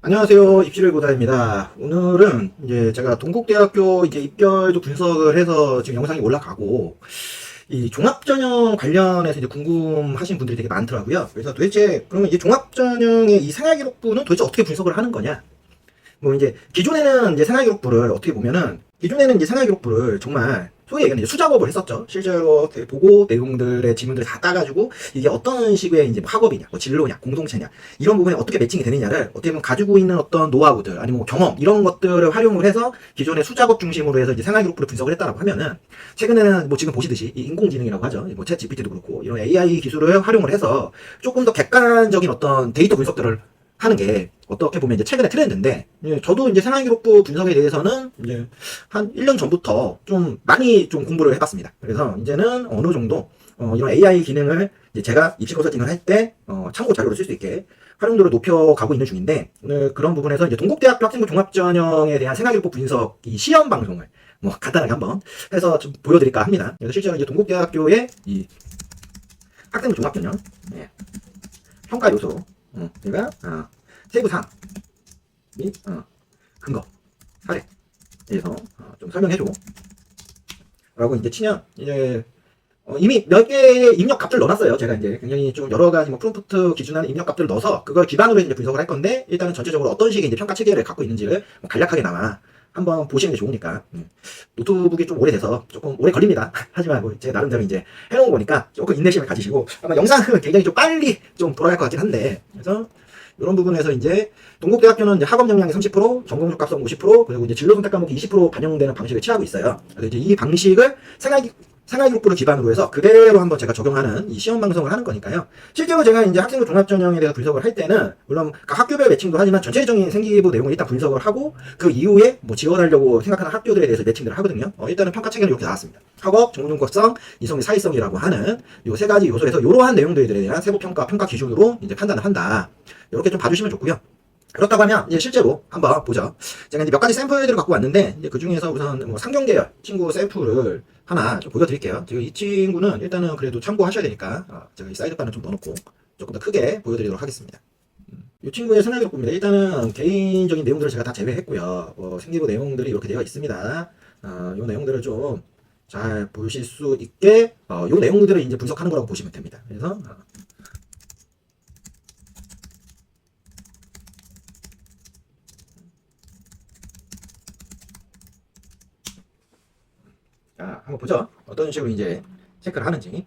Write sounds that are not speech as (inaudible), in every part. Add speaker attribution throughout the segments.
Speaker 1: 안녕하세요. 입시를 고다입니다. 오늘은 이제 제가 동국대학교 이제 입결도 분석을 해서 지금 영상이 올라가고 이 종합전형 관련해서 이제 궁금하신 분들이 되게 많더라고요. 그래서 도대체 그러면 이제 종합전형의 이 생활기록부는 도대체 어떻게 분석을 하는 거냐? 뭐 이제 기존에는 이제 생활기록부를 어떻게 보면은 기존에는 이제 생활기록부를 정말 소위 얘기하는 이제 수작업을 했었죠. 실제로 보고 내용들의 지문들을 다 따가지고 이게 어떤 식의 이제 뭐 학업이냐, 뭐 진로냐, 공동체냐 이런 부분에 어떻게 매칭이 되느냐를 어떻게 보면 가지고 있는 어떤 노하우들 아니면 뭐 경험 이런 것들을 활용을 해서 기존의 수작업 중심으로 해서 이제 생활 기록부를 분석을 했다라고 하면은 최근에는 뭐 지금 보시듯이 이 인공지능이라고 하죠. 뭐챗 GPT도 그렇고 이런 AI 기술을 활용을 해서 조금 더 객관적인 어떤 데이터 분석들을 하는 게 어떻게 보면 이제 최근에 트렌드인데 예, 저도 이제 생활기록부 분석에 대해서는 이제 한 1년 전부터 좀 많이 좀 공부를 해봤습니다. 그래서 이제는 어느 정도 어, 이런 AI 기능을 제가 입시 컨설팅을 할 때 어, 참고 자료로 쓸 수 있게 활용도를 높여가고 있는 중인데 오늘 그런 부분에서 이제 동국대학교 학생부 종합전형에 대한 생활기록부 분석 이 시험 방송을 뭐 간단하게 한번 해서 좀 보여드릴까 합니다. 그래서 실제로 이제 동국대학교의 이 학생부 종합전형 예, 평가 요소 어, 제가 어, 세부상 및 어, 근거. 사례에 대해서 어, 좀 설명해줘 라고 이제 치면 이제 어, 이미 몇 개의 입력 값들 넣어놨어요. 제가 이제 굉장히 좀 여러 가지 뭐 프롬프트 기준하는 입력 값들을 넣어서 그걸 기반으로 이제 분석을 할 건데 일단은 전체적으로 어떤 식의 이제 평가 체계를 갖고 있는지를 뭐 간략하게나마 한번 보시는 게 좋으니까. 음. 노트북이 좀 오래돼서 조금 오래 걸립니다. (laughs) 하지만 뭐 제 나름대로 이제 해놓은 거니까 조금 인내심을 가지시고 아마 영상은 (laughs) 굉장히 좀 빨리 좀 돌아갈 것 같긴 한데 그래서 이런 부분에서 이제 동국대학교는 이제 학업 역량이 30%, 전공 적합성 50%, 그리고 이제 진로 선택 과목이 20% 반영되는 방식을 취하고 있어요. 그래서 이제 이 방식을 생활 생활기록부를 기반으로 해서 그대로 한번 제가 적용하는 이 시험 방송을 하는 거니까요. 실제로 제가 이제 학생부 종합전형에 대해서 분석을 할 때는 물론 각 학교별 매칭도 하지만 전체적인 생기부 내용을 일단 분석을 하고 그 이후에 뭐 지원하려고 생각하는 학교들에 대해서 매칭들을 하거든요. 어, 일단은 평가 체계는 이렇게 나왔습니다. 학업, 전공적성, 이성의 사회성이라고 하는 요 세 가지 요소에서 이러한 내용들에 대한 세부 평가 평가 기준으로 이제 판단을 한다. 이렇게 좀 봐주시면 좋고요. 그렇다고 하면 이제 실제로 한번 보죠. 제가 이제 몇 가지 샘플들을 갖고 왔는데 이제 그 중에서 우선 뭐 상경계열 친구 샘플을 하나 좀 보여드릴게요. 지금 이 친구는 일단은 그래도 참고하셔야 되니까 어, 제가 이 사이드바는 좀 넣어놓고 조금 더 크게 보여드리도록 하겠습니다. 음, 이 친구의 생활기록부입니다. 일단은 개인적인 내용들을 제가 다 제외했고요. 어, 생기부 내용들이 이렇게 되어 있습니다. 어, 이 내용들을 좀 잘 보실 수 있게 어, 이 내용들을 이제 분석하는 거라고 보시면 됩니다. 그래서 어, 자, 한번 보죠. 어떤 식으로 이제 체크를 하는지.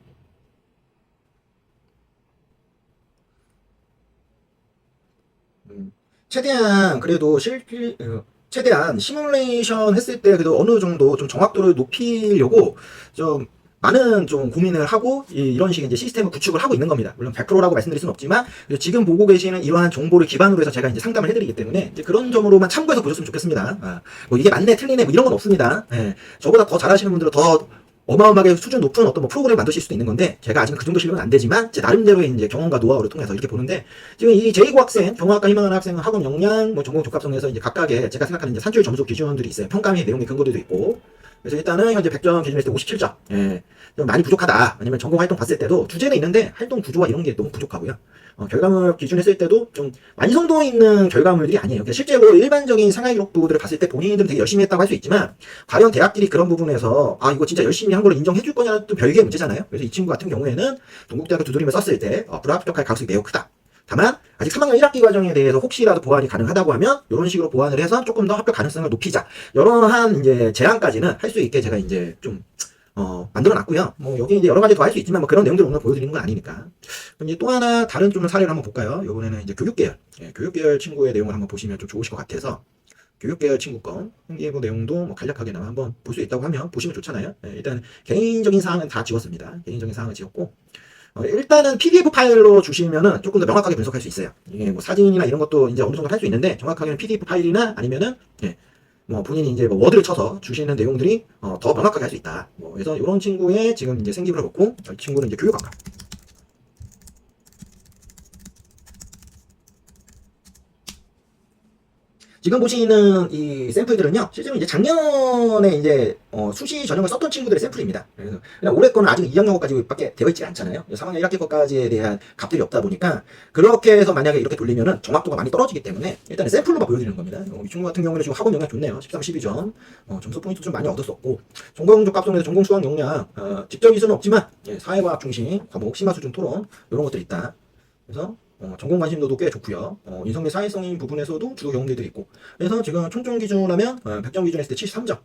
Speaker 1: 음, 최대한 그래도 실, 어, 최대한 시뮬레이션 했을 때 그래도 어느 정도 좀 정확도를 높이려고 좀 많은 좀 고민을 하고 이, 런 식의 이제 시스템을 구축을 하고 있는 겁니다. 물론 100%라고 말씀드릴 수는 없지만 지금 보고 계시는 이러한 정보를 기반으로 해서 제가 이제 상담을 해드리기 때문에 그런 점으로만 참고해서 보셨으면 좋겠습니다. 아, 뭐 이게 맞네 틀리네 뭐 이런 건 없습니다. 예, 저보다 더 잘하시는 분들은 더 어마어마하게 수준 높은 어떤 뭐 프로그램을 만드실 수도 있는 건데 제가 아직 그 정도 실력은 안 되지만 제 나름대로의 이제 경험과 노하우를 통해서 이렇게 보는데 지금 이 제2고 학생 경영학과 희망하는 학생은 학업 역량 뭐 전공 적합성에서 이제 각각의 제가 생각하는 이제 산출 점수 기준들이 있어요 평가의 내용의 근거들도 있고 그래서 일단은 현재 100점 기준했을 때 57점 예, 좀 많이 부족하다 아니면 전공 활동 봤을 때도 주제는 있는데 활동 구조와 이런 게 너무 부족하고요 어, 결과물 기준했을 때도 좀 완성도 있는 결과물들이 아니에요. 그러니까 실제로 일반적인 상하 기록부들을 봤을 때 본인들은 되게 열심히 했다고 할 수 있지만 과연 대학들이 그런 부분에서 아 이거 진짜 열심히 한 걸로 인정해 줄 거냐는 또 별개의 문제잖아요. 그래서 이 친구 같은 경우에는 동국대학교 두드림을 썼을 때 어, 불합격할 가능성이 매우 크다. 다만 아직 3학년 1학기 과정에 대해서 혹시라도 보완이 가능하다고 하면 이런 식으로 보완을 해서 조금 더 합격 가능성을 높이자. 이러한 이제 제안까지는 할 수 있게 제가 이제 좀 어, 만들어 놨고요. 뭐, 여기 이제 여러 가지 더 할 수 있지만, 뭐, 그런 내용들을 오늘 보여드리는 건 아니니까. 그럼 이제 또 하나, 다른 좀 사례를 한번 볼까요? 요번에는 이제 교육계열. 예, 교육계열 친구의 내용을 한번 보시면 좀 좋으실 것 같아서, 교육계열 친구 거, 홍기예보 내용도 뭐 간략하게나마 한번 볼 수 있다고 하면 보시면 좋잖아요. 예, 일단, 개인적인 사항은 다 지웠습니다. 개인적인 사항은 지웠고, 어, 일단은 PDF 파일로 주시면은 조금 더 명확하게 분석할 수 있어요. 이게 뭐 사진이나 이런 것도 이제 어느 정도 할 수 있는데, 정확하게는 PDF 파일이나 아니면은, 예, 뭐 본인이 이제 뭐 워드를 쳐서 주시는 내용들이 어, 더 명확하게 할 수 있다. 뭐 그래서 이런 친구의 지금 이제 생기부를 보고 이 친구는 이제 교육학과. 지금 보시는 이 샘플들은요, 실제로 이제 작년에 이제 어, 수시 전형을 썼던 친구들의 샘플입니다. 그래서 올해 거는 아직 2학년 것까지밖에 되어 있지 않잖아요. 3학년 1학기 것까지에 대한 값들이 없다 보니까 그렇게 해서 만약에 이렇게 돌리면은 정확도가 많이 떨어지기 때문에 일단은 샘플로만 보여드리는 겁니다. 어, 이 친구 같은 경우는 지금 학원 영향 좋네요. 13, 12점. 어, 점수 포인트 좀 많이 얻었었고 전공 적합성에서 전공 수학 역량 어, 직접 이수는 없지만 예, 사회과학 중심 과목 심화 수준 토론 이런 것들이 있다. 그래서 어, 전공 관심도도 꽤 좋고요. 어, 인성의 사회성인 부분에서도 주요 경험들이 있고. 그래서 지금 총점 기준하면 어, 100점 기준 했을 때 73점.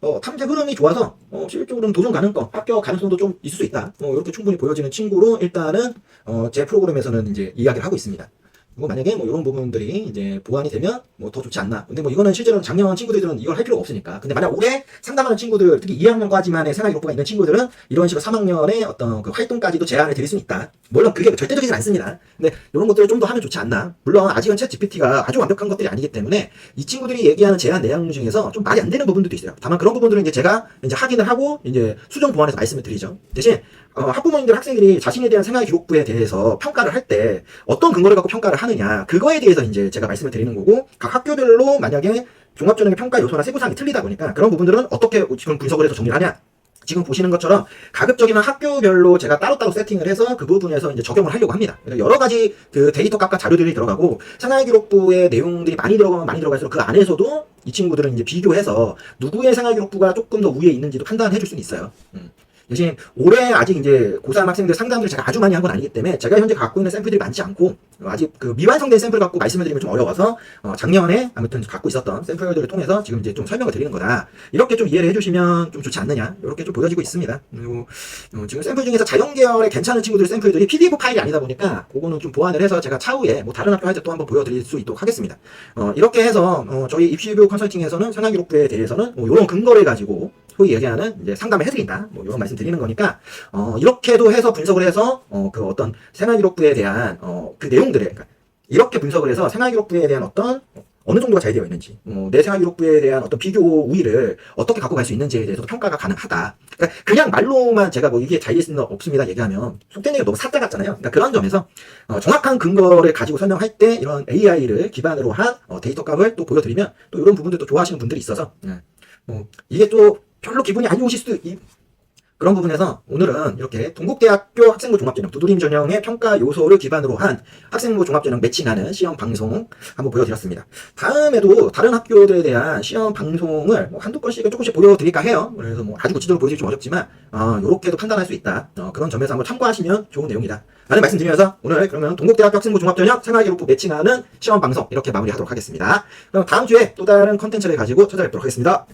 Speaker 1: 어, 탐색 흐름이 좋아서 어, 실질적으로는 도전 가능성, 합격 가능성도 좀 있을 수 있다. 어, 이렇게 충분히 보여지는 친구로 일단은 어, 제 프로그램에서는 이제 이야기를 하고 있습니다. 그리고 만약에 뭐 이런 부분들이 이제 보완이 되면 뭐 더 좋지 않나. 근데 뭐 이거는 실제로는 작년 친구들은 이걸 할 필요가 없으니까. 근데 만약 올해 상담하는 친구들, 특히 2학년까지만의 생활 기록부가 있는 친구들은 이런 식으로 3학년의 어떤 그 활동까지도 제한을 드릴 수는 있다. 물론 그게 절대적이진 않습니다. 근데 이런 것들을 좀 더 하면 좋지 않나. 물론 아직은 챗 GPT가 아주 완벽한 것들이 아니기 때문에 이 친구들이 얘기하는 제한 내용 중에서 좀 말이 안 되는 부분들도 있어요. 다만 그런 부분들은 이제 제가 이제 확인을 하고 이제 수정 보완해서 말씀을 드리죠. 대신 어, 학부모님들 학생들이 자신에 대한 생활 기록부에 대해서 평가를 할 때 어떤 근거를 갖고 평가를 하느냐 그거에 대해서 이제 제가 말씀을 드리는 거고 각 학교별로 만약에 종합전형의 평가 요소나 세부사항이 틀리다 보니까 그런 부분들은 어떻게 지금 분석을 해서 정리를 하냐 지금 보시는 것처럼 가급적이면 학교별로 제가 따로따로 세팅을 해서 그 부분에서 이제 적용을 하려고 합니다. 그래서 여러 가지 그 데이터 값과 자료들이 들어가고 생활기록부의 내용들이 많이 들어가면 많이 들어갈수록 그 안에서도 이 친구들은 이제 비교해서 누구의 생활기록부가 조금 더 위에 있는지도 판단해 줄 수는 있어요. 음. 대신 올해 아직 이제 고3 학생들 상담을 제가 아주 많이 한 건 아니기 때문에 제가 현재 갖고 있는 샘플들이 많지 않고 어, 아직 그 미완성된 샘플 갖고 말씀을 드리면 좀 어려워서 어, 작년에 아무튼 갖고 있었던 샘플들을 통해서 지금 이제 좀 설명을 드리는 거다. 이렇게 좀 이해를 해주시면 좀 좋지 않느냐 이렇게 좀 보여지고 있습니다. 그리고 어, 지금 샘플 중에서 자연 계열의 괜찮은 친구들 샘플들이 PDF 파일이 아니다 보니까 그거는 좀 보완을 해서 제가 차후에 뭐 다른 학교 할 때 또 한번 보여드릴 수 있도록 하겠습니다. 어, 이렇게 해서 어, 저희 입시뷰 컨설팅에서는 생활기록부에 대해서는 뭐 이런 근거를 가지고 소위 얘기하는 이제 상담을 해드린다. 뭐 이런 말씀 드리는 거니까 어, 이렇게도 해서 분석을 해서 어, 그 어떤 생활기록부에 대한 어, 그 내용들에 그러니까 이렇게 분석을 해서 생활기록부에 대한 어떤 어느 정도가 잘 되어 있는지, 어, 내 생활기록부에 대한 어떤 비교 우위를 어떻게 갖고 갈 수 있는지에 대해서도 평가가 가능하다. 그러니까 그냥 말로만 제가 뭐 이게 잘될 수는 없습니다 얘기하면 속된 얘기가 너무 사짜 같잖아요. 그러니까 그런 점에서 어, 정확한 근거를 가지고 설명할 때 이런 AI를 기반으로 한 어, 데이터 값을 또 보여드리면 또 이런 부분들도 좋아하시는 분들이 있어서 예. 뭐 이게 또 별로 기분이 안 좋으실 수도 있, 그런 부분에서 오늘은 이렇게 동국대학교 학생부 종합전형 두드림 전형의 평가 요소를 기반으로 한 학생부 종합전형 매칭하는 시험 방송 한번 보여드렸습니다. 다음에도 다른 학교들에 대한 시험 방송을 뭐 한두 건씩은 조금씩 보여드릴까 해요. 그래서 뭐 아주 구체적으로 보여드리기 좀 어렵지만 어, 이렇게도 판단할 수 있다. 어, 그런 점에서 한번 참고하시면 좋은 내용이다. 라는 말씀드리면서 오늘 그러면 동국대학교 학생부 종합전형 생활기록부 매칭하는 시험 방송 이렇게 마무리하도록 하겠습니다. 그럼 다음 주에 또 다른 컨텐츠를 가지고 찾아뵙도록 하겠습니다.